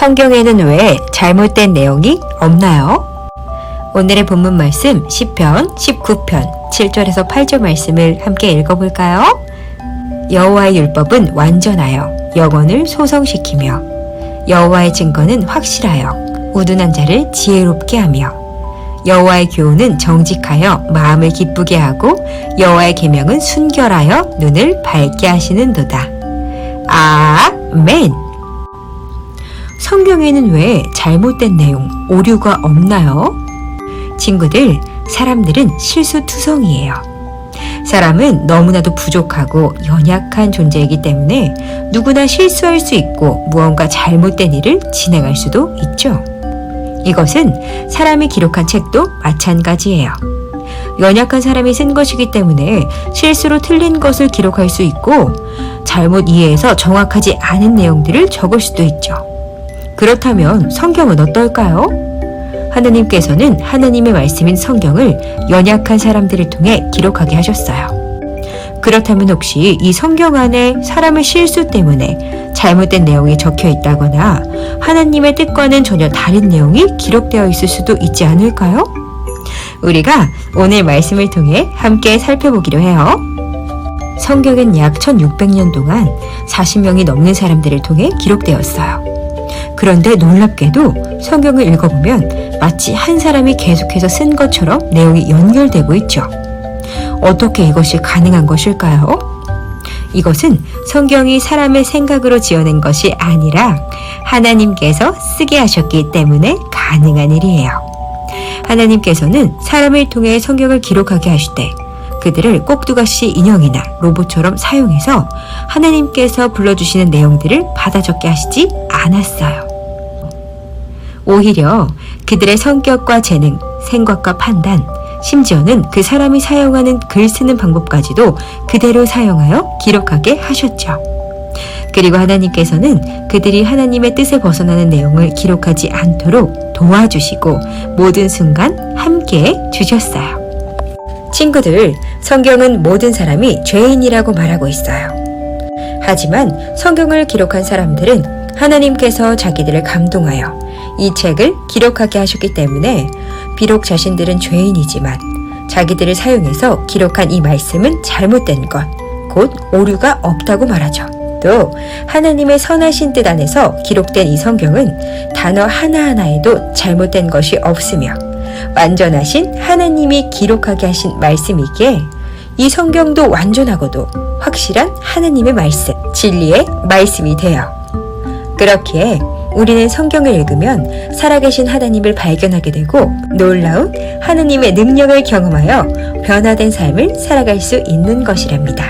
성경에는 왜 잘못된 내용이 없나요? 오늘의 본문 말씀 10편, 19편, 7절에서 8절 말씀을 함께 읽어볼까요? 여호와의 율법은 완전하여 영혼을 소성시키며 여호와의 증거는 확실하여 우둔한 자를 지혜롭게 하며 여호와의 교훈은 정직하여 마음을 기쁘게 하고 여호와의 계명은 순결하여 눈을 밝게 하시는도다. 아멘. 성경에는 왜 잘못된 내용, 오류가 없나요? 친구들, 사람들은 실수투성이에요. 사람은 너무나도 부족하고 연약한 존재이기 때문에 누구나 실수할 수 있고 무언가 잘못된 일을 진행할 수도 있죠. 이것은 사람이 기록한 책도 마찬가지예요. 연약한 사람이 쓴 것이기 때문에 실수로 틀린 것을 기록할 수 있고 잘못 이해해서 정확하지 않은 내용들을 적을 수도 있죠. 그렇다면 성경은 어떨까요? 하나님께서는 하나님의 말씀인 성경을 연약한 사람들을 통해 기록하게 하셨어요. 그렇다면 혹시 이 성경 안에 사람의 실수 때문에 잘못된 내용이 적혀 있다거나 하나님의 뜻과는 전혀 다른 내용이 기록되어 있을 수도 있지 않을까요? 우리가 오늘 말씀을 통해 함께 살펴보기로 해요. 성경은 약 1600년 동안 40명이 넘는 사람들을 통해 기록되었어요. 그런데 놀랍게도 성경을 읽어보면 마치 한 사람이 계속해서 쓴 것처럼 내용이 연결되고 있죠. 어떻게 이것이 가능한 것일까요? 이것은 성경이 사람의 생각으로 지어낸 것이 아니라 하나님께서 쓰게 하셨기 때문에 가능한 일이에요. 하나님께서는 사람을 통해 성경을 기록하게 하실 때 그들을 꼭두가시 인형이나 로봇처럼 사용해서 하나님께서 불러주시는 내용들을 받아 적게 하시지 않았어요. 오히려 그들의 성격과 재능, 생각과 판단, 심지어는 그 사람이 사용하는 글 쓰는 방법까지도 그대로 사용하여 기록하게 하셨죠. 그리고 하나님께서는 그들이 하나님의 뜻에 벗어나는 내용을 기록하지 않도록 도와주시고 모든 순간 함께 주셨어요. 친구들, 성경은 모든 사람이 죄인이라고 말하고 있어요. 하지만 성경을 기록한 사람들은 하나님께서 자기들을 감동하여 이 책을 기록하게 하셨기 때문에 비록 자신들은 죄인이지만 자기들을 사용해서 기록한 이 말씀은 잘못된 것, 곧 오류가 없다고 말하죠. 또 하나님의 선하신 뜻 안에서 기록된 이 성경은 단어 하나하나에도 잘못된 것이 없으며 완전하신 하나님이 기록하게 하신 말씀이기에 이 성경도 완전하고도 확실한 하나님의 말씀, 진리의 말씀이 되어 그렇기에 우리는 성경을 읽으면 살아계신 하나님을 발견하게 되고 놀라운 하나님의 능력을 경험하여 변화된 삶을 살아갈 수 있는 것이랍니다.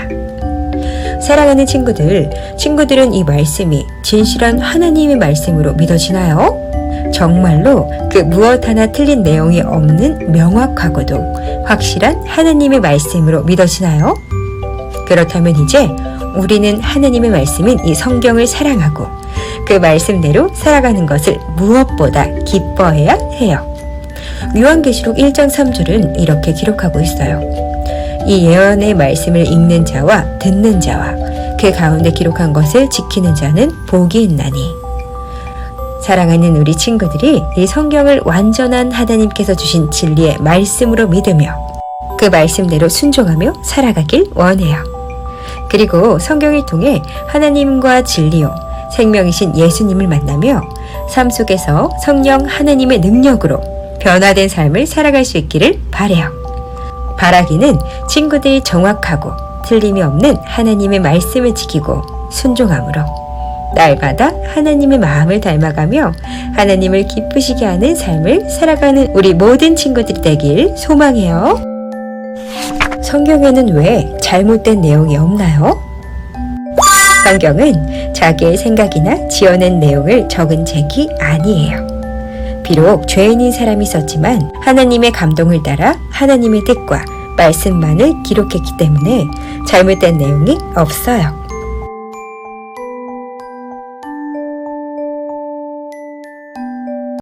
사랑하는 친구들, 친구들은 이 말씀이 진실한 하나님의 말씀으로 믿어지나요? 정말로 그 무엇 하나 틀린 내용이 없는 명확하고도 확실한 하나님의 말씀으로 믿어지나요? 그렇다면 이제 우리는 하나님의 말씀인 이 성경을 사랑하고 그 말씀대로 살아가는 것을 무엇보다 기뻐해야 해요. 요한계시록 1장 3절은 이렇게 기록하고 있어요. 이 예언의 말씀을 읽는 자와 듣는 자와 그 가운데 기록한 것을 지키는 자는 복이 있나니. 사랑하는 우리 친구들이 이 성경을 완전한 하나님께서 주신 진리의 말씀으로 믿으며 그 말씀대로 순종하며 살아가길 원해요. 그리고 성경을 통해 하나님과 진리요, 생명이신 예수님을 만나며 삶 속에서 성령 하나님의 능력으로 변화된 삶을 살아갈 수 있기를 바래요. 바라기는 친구들이 정확하고 틀림이 없는 하나님의 말씀을 지키고 순종함으로 날마다 하나님의 마음을 닮아가며 하나님을 기쁘시게 하는 삶을 살아가는 우리 모든 친구들이 되길 소망해요. 성경에는 왜 잘못된 내용이 없나요? 성경은 자기의 생각이나 지어낸 내용을 적은 책이 아니에요. 비록 죄인인 사람이 썼지만 하나님의 감동을 따라 하나님의 뜻과 말씀만을 기록했기 때문에 잘못된 내용이 없어요.